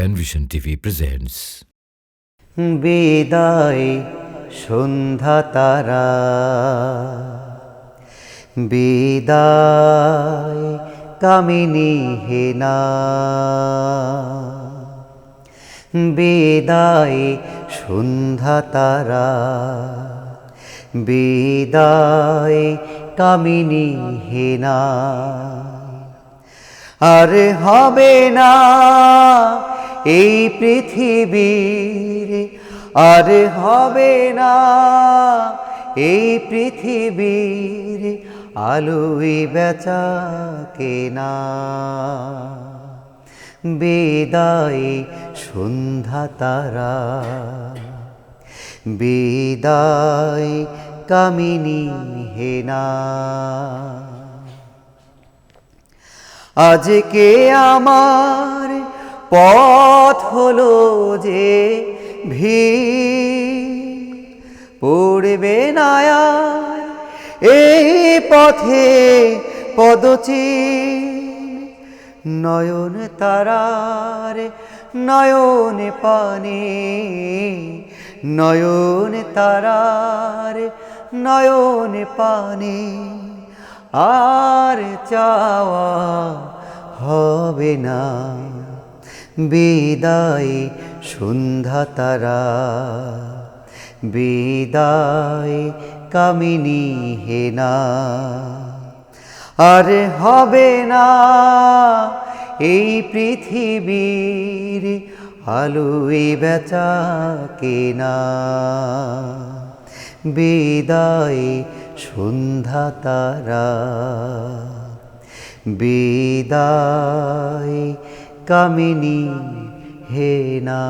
Penvision TV presents বিদায় সন্ধ্যা তারা। বিদায় কামিনী হেনা। বিদায় সন্ধ্যা তারা। বিদায় কামিনী হেনা। আর হবে না এই পৃথিবীর আর হবে না। এই পৃথিবীর আলোই বেচা কেনা। বিদায় সন্ধ্যা তারা। বিদায় কামিনী হেনা। আজকে আমার পথ হলো যে ভি পড়বে না আর এই পথে পদচিহ্ন। নয়ন তারার, নয়ন পানে। নয়ন তারার, নয়ন পানে। আর চাওয়া হবে না। বিদায় সন্ধ্যা তারা। বিদায় কামিনী হেনা। আর হবে না এই পৃথিবীর আলোয় বেচা কেনা। বিদায় সন্ধ্যা তারা। বিদায় কামিনী হে না।